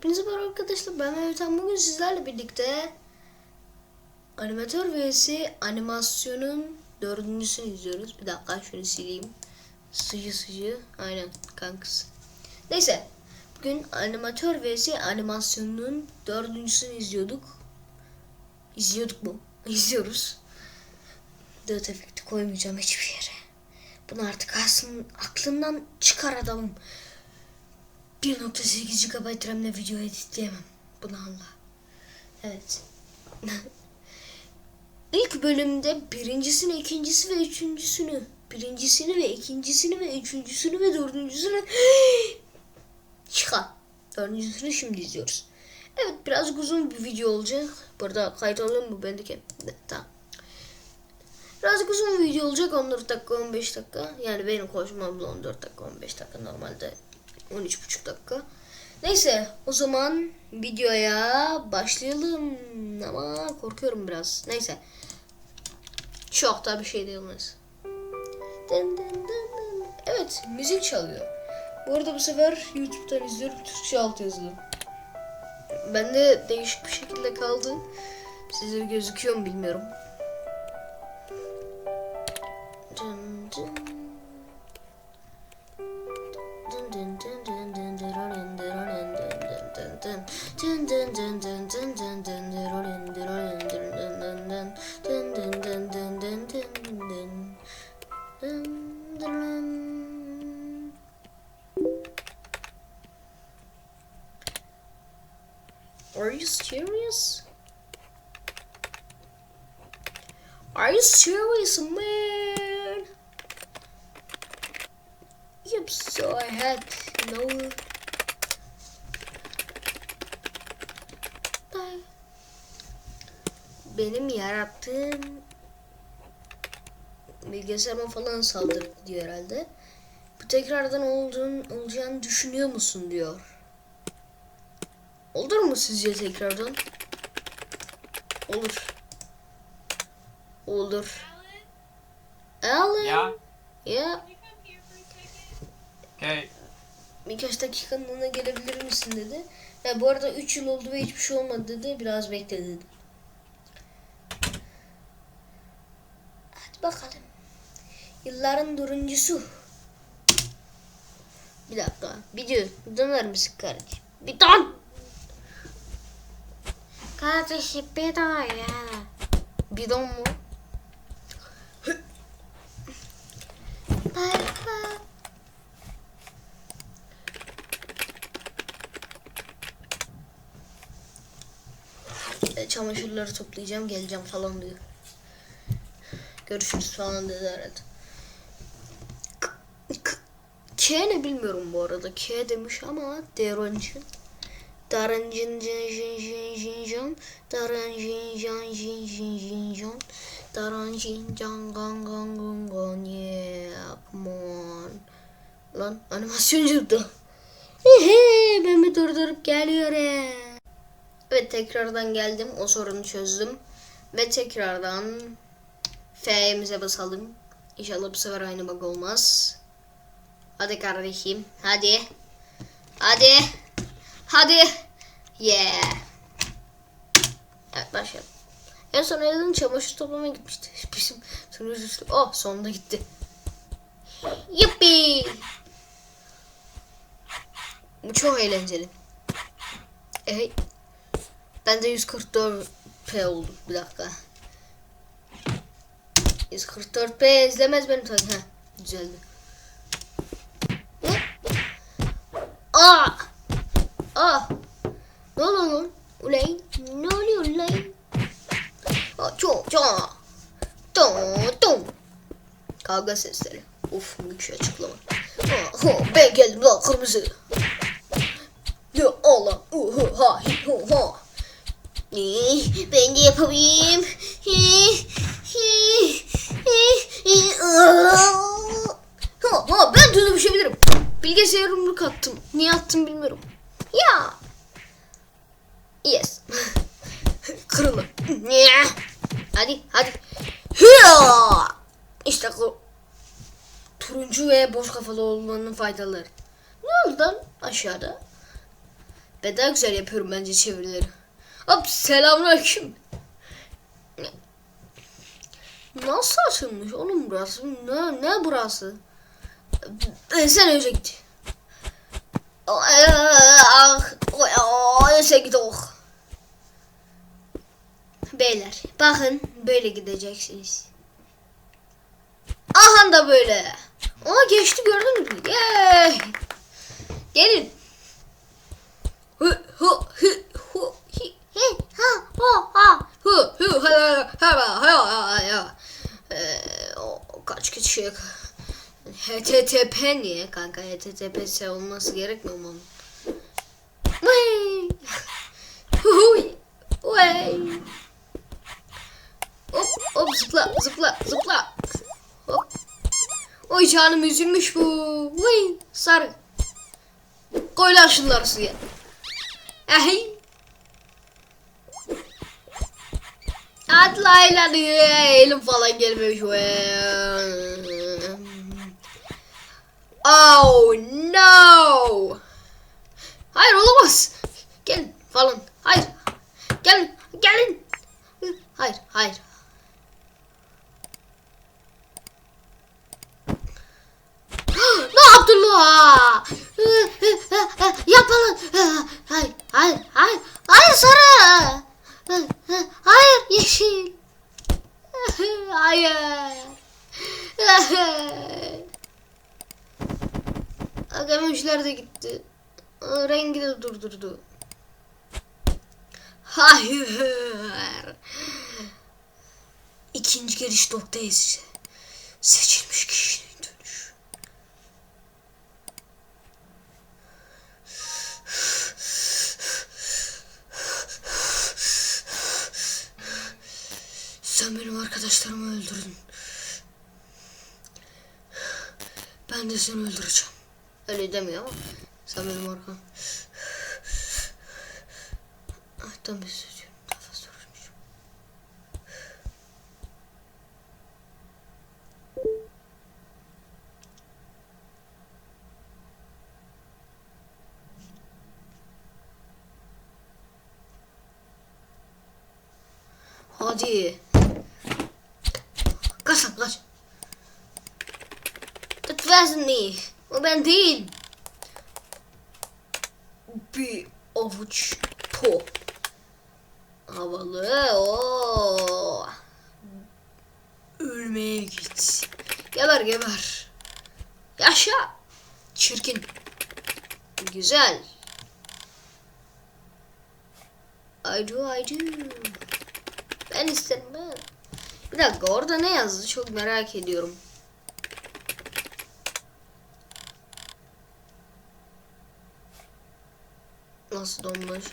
Hepinize merhaba arkadaşlar. Ben Mehmet Han. Bugün sizlerle birlikte animatör vs animasyonun dördüncüsünü izliyoruz. Bir dakika şunu sileyim. Sıcı sıcı. Aynen kankası. Neyse. Bugün animatör vs animasyonun dördüncüsünü izliyorduk. İzliyorduk mu? İzliyoruz. Dört efekti koymayacağım hiçbir yere. Bunu artık aslında aklımdan çıkar adamım. 1.8 GB RAM'le video editleyemem. Bunu anla. Evet. İlk bölümde birincisini, ikincisi ve üçüncüsünü, birincisini ve ikincisini ve üçüncüsünü ve dördüncüsünü çıkar. Dördüncüsünü şimdi izliyoruz. Evet biraz uzun bir video olacak. Burada kayıt oluyor mu bendeki? Tamam. Birazcık uzun bir video olacak 14 dakika 15 dakika. Yani benim konuşmam 14 dakika 15 dakika normalde 13,5 dakika. Neyse o zaman videoya başlayalım. Ama korkuyorum biraz. Neyse. Çok da bir şey değilmez. Evet müzik çalıyor. Bu arada bu sefer YouTube'dan izliyorum. Türkçe alt yazılı. Bende değişik bir şekilde kaldı. Size gözüküyor mu bilmiyorum. Dın dın dın dın. Dın dın dın dın dın dın dın dırırın dırırın Benim yarattığım bilgisayarıma falan saldırdı diyor herhalde. Bu tekrardan olduğun, olacağını düşünüyor musun diyor. Olur mu sizce tekrardan? Olur. Olur. Alan. Yeah. Ya Okay. birkaç dakikalığına gelebilir misin dedi. Ya bu arada 3 yıl oldu ve hiçbir şey olmadı dedi. Biraz bekle dedi. Bakalım. Yılların dördüncüsü. Bir dakika. Video döner misin kardeşim? Bir dön. Kardeşim bir dön ya. Bidon mu? Bye bye. Çamaşırları toplayacağım geleceğim falan diyor. Görüşürüz falan dedi herhalde. K- ne bilmiyorum bu arada. K demiş ama Deroncin. Darancin jin jin jin jin jin Darancin jan jin jin jin jin Darancin jan gan gan gan gan yeah come on Lan animasyon çıktı. Hehe ben bir durdurup geliyorum. Evet tekrardan geldim. O sorunu çözdüm. Ve tekrardan F'mize basalım. İnşallah bu sefer aynı bug olmaz. Hadi kardeşim. Hadi. Hadi. Hadi. Yeah. Evet başlayalım. En son Alan çamaşır toplamaya gitmişti. Bizim sunucu düştü. Oh sonunda gitti. Yuppi. Bu çok eğlenceli. Evet. Ben de 144p oldu. Bir dakika. 144p izlemez benim tabii. Heh, düzeldi. Aa! Aa! Ne oluyor lan? Ulay? Ne oluyor? Aa, çok çok. Don don. Kavga sesleri. Uf müthiş açıklama. Aa, ho, ben geldim lan kırmızı. Ya Allah. Uhu ha hi hu ha. Ben de yapayım. Hi, hi. Ha, ha, ben de düşebilirim. Bilgisayara yumruk attım. Niye attım bilmiyorum. Ya. Yes. Kırılın. Ya. Hadi hadi. İşte bu. Turuncu ve boş kafalı olmanın faydaları. Ne oldu lan aşağıda? Ben daha güzel yapıyorum bence çevirileri. Hop selamünaleyküm. Nasıl açılmış oğlum burası? Ne, ne burası? Ben sen önce git. Ah, sen git oh. Beyler bakın böyle gideceksiniz. Aha da böyle. Aa geçti gördünüz mü? Yay. Gelin. Hı hı hı hı hi hi ha ho ha hı hı ha ha ha ha ha Ee, o kişi HTTP niye kanka HTTPS olması gerekmiyor mu? onun? Huy. Vay. Hop hop zıpla zıpla zıpla. Hop. Oy canım üzülmüş bu. Vay sarı. Koy şunları suya. Ahi. Hadi. Elim falan gelmemiş. Oh no. Hayır olamaz. Gelin falan. Hayır. Gelin. Gelin. Hayır. Hayır. ne yaptın la? Yapalım. Hayır, hayır, hayır. Hayır sarı. Hayır yeşil. Hayır. Agamışlar da gitti. Rengi de durdurdu. Hayır. İkinci geliş noktayız. Seçilmiş kişinin Sen benim arkadaşlarımı öldürdün. Ben de seni öldüreceğim. Öyle demiyor ama sen benim arkam. Ay tam bir söylüyorum. Daha fazla uğraşmayacağım. Hadi. Kaç lan kaç. Ni. O ben değil. Bir avuç po. Havalı o. Ölmeye git. Geber geber. Yaşa. Çirkin. Güzel. I do I do. Ben isterim ben. Bir dakika orada ne yazdı çok merak ediyorum. Nasıl donmuş?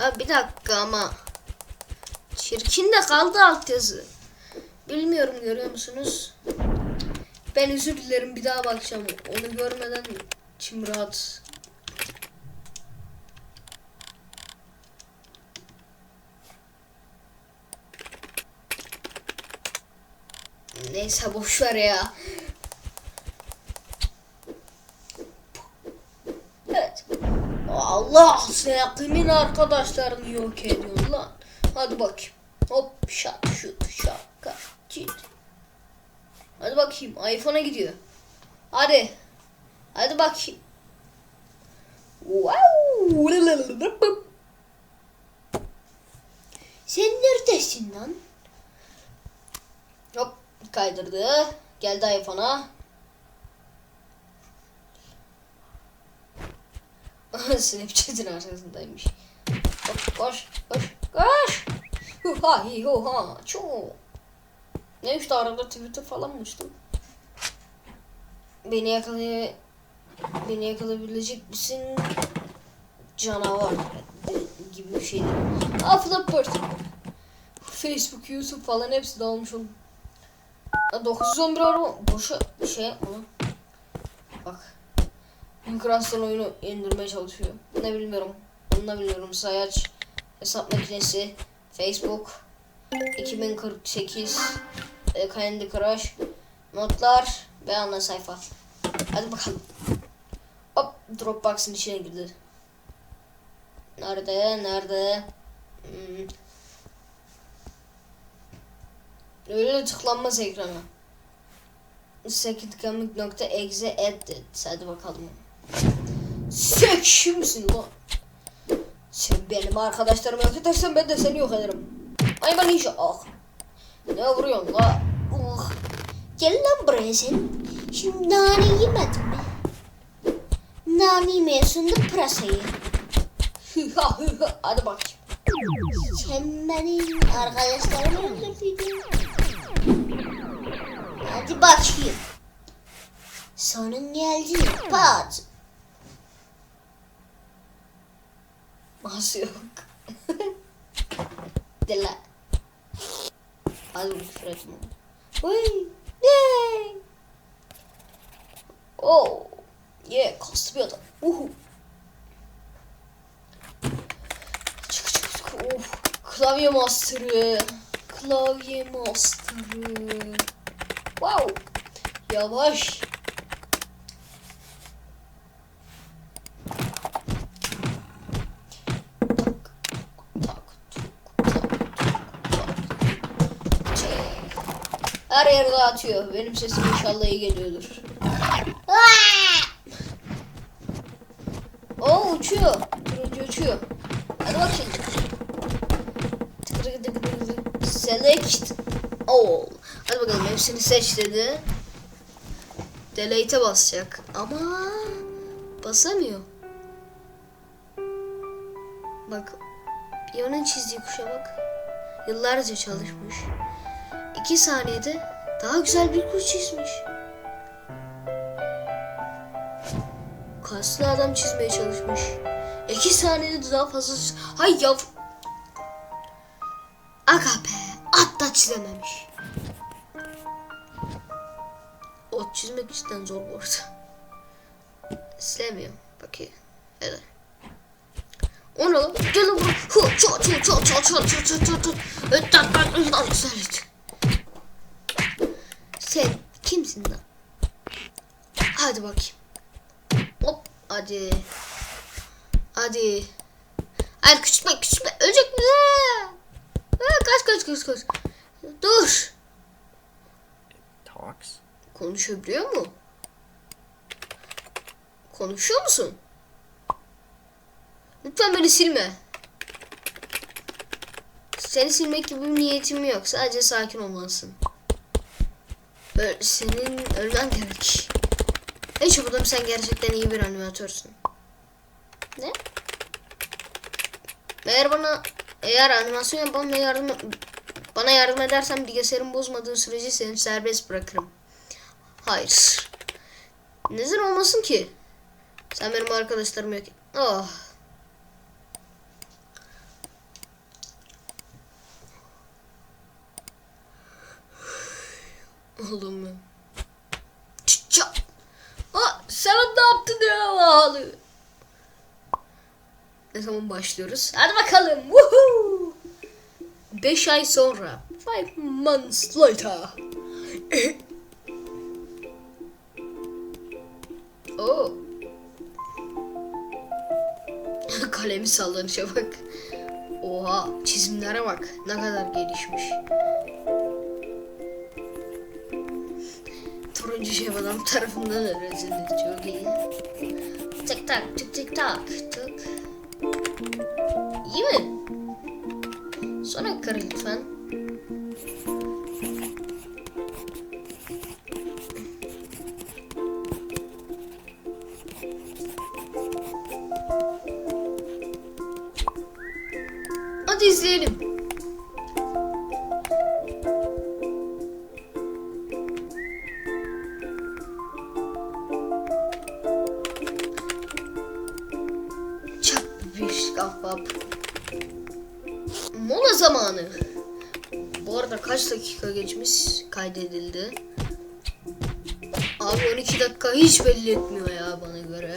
Ya bir dakika ama. Çirkin de kaldı altyazı. Bilmiyorum görüyor musunuz? Ben özür dilerim bir daha bakacağım. Onu görmeden içim rahat. Neyse boş ya. Evet. Allah sen kimin arkadaşlarını yok ediyorsun lan. Hadi bakayım. Hop şat şut şaka çit. Hadi bakayım iPhone'a gidiyor. Hadi. Hadi bakayım. Wow. Sen neredesin lan? Hop kaydırdı. Geldi iPhone'a. Snapchat'in arkasındaymış. Hop koş koş koş. Huha hi huha çu. Ne işte arada Twitter falan mı uçtu? Beni yakalaya beni yakalayabilecek misin? Canavar gibi bir şey. Aa Flipboard. Facebook, YouTube falan hepsi dağılmış. Ya 911 araba boşa şey yapma. Bak. Minecraft'tan oyunu indirmeye çalışıyor. Ne bilmiyorum. Onu da bilmiyorum. Sayaç, hesap makinesi, Facebook, 2048, e, Candy Crush, notlar ve ana sayfa. Hadi bakalım. Hop. Dropbox'ın içine girdi. Nerede? Nerede? Hmm. Öyle tıklanmaz ekrana. Secondcomic.exe added. Hadi bakalım. Sen kimsin lan? Sen benim arkadaşlarımı yok edersen ben de seni yok ederim. Ay ben inşa. Ah. Ne vuruyorsun la? Uh. Gel lan buraya sen. Şimdi nane yemedin mi? Nane yemiyorsun da pırasayı. Hadi bakayım. Sen benim arkadaşlarımı öldürdün. Hadi bakayım. Sonun geldi. Pat. Nasıl yok? De la. Hadi bunu küfür etme. Oy. Ne? Oh. Yeah, kaslı bir adam. Uhu. Çık çık çık. Of. Klavye master'ı. Klavye master'ı. Wow. Yavaş. Her yerde atıyor. Benim sesim inşallah iyi geliyordur. Oo uçuyor. Turuncu uçuyor. Hadi bakayım. Select all. Hadi bakalım hepsini seç dedi. Delete'e basacak. Ama basamıyor. Bak. Bir onun çizdiği kuşa bak. Yıllarca çalışmış. 2 saniyede daha güzel bir kuş çizmiş. Kaslı adam çizmeye çalışmış. 2 saniyede daha fazla Hay yav. Aga be. At da çizememiş. Ot çizmek cidden zor bu arada. Silemiyorum. Bakayım. Evet. O ne lan? Gel lan. Çal çal çal çal çal çal çal çal. Ötten ben ondan güzel ettim. Sen kimsin lan? Hadi bakayım. Hop hadi. Hadi. Hayır küçültme küçültme. Ölecek mi? Ha, kaç kaç kaç kaç. Dur. talks. Konuşabiliyor mu? Konuşuyor musun? Lütfen beni silme. Seni silmek gibi bir niyetim yok. Sadece sakin olmalısın. Öl, senin ölmen gerek. Hiç buldum sen gerçekten iyi bir animatörsün. Ne? Eğer bana eğer animasyon yapmamla yardım bana yardım edersen bilgisayarın bozmadığı sürece seni serbest bırakırım. Hayır. Neden olmasın ki? Sen benim arkadaşlarım yok. Oh. Oğlum. Çça. Aa, sen ne yaptın ya ağlı? Ne zaman başlıyoruz? Hadi bakalım. Woohoo! 5 ay sonra. Five months later. Oo. Kalemi sallanışa bak. Oha çizimlere bak. Ne kadar gelişmiş. Turuncu şey adam tarafından öğretildi. Çok iyi. Tık tak tık tık tak tık. İyi mi? Sonra kır lütfen. Hadi izleyelim. Bir kafap. Mola zamanı. Bu arada kaç dakika geçmiş kaydedildi. Abi 12 dakika hiç belli etmiyor ya bana göre.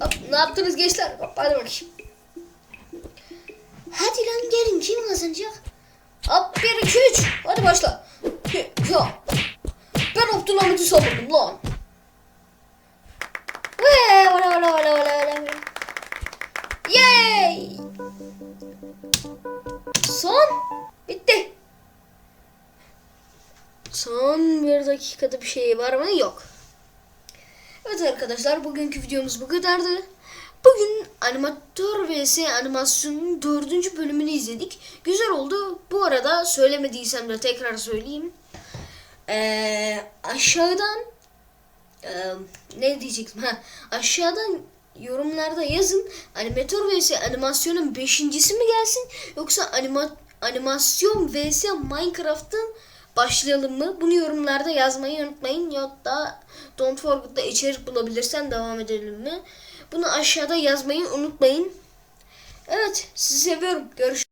Hop, ne yaptınız gençler? Hop, hadi bakayım. Hadi lan gelin kim kazanacak? Hop 1 2 3 hadi başla. Ya, Ben Abdülhamit'i savundum lan. Yeah! Ola ola ola ola. Yay! Son. Bitti. Son bir dakikada bir şey var mı? Yok. Evet arkadaşlar bugünkü videomuz bu kadardı. Bugün animatör vs animasyonun dördüncü bölümünü izledik. Güzel oldu. Bu arada söylemediysem de tekrar söyleyeyim. Ee, aşağıdan ee, ne diyecektim? Ha, aşağıdan yorumlarda yazın. Animatör vs animasyonun beşincisi mi gelsin yoksa anima, animasyon vs Minecraft'ın başlayalım mı? Bunu yorumlarda yazmayı unutmayın. Ya da Don't Forget'ta içerik bulabilirsen devam edelim mi? Bunu aşağıda yazmayı unutmayın. Evet, sizi seviyorum. Görüşürüz.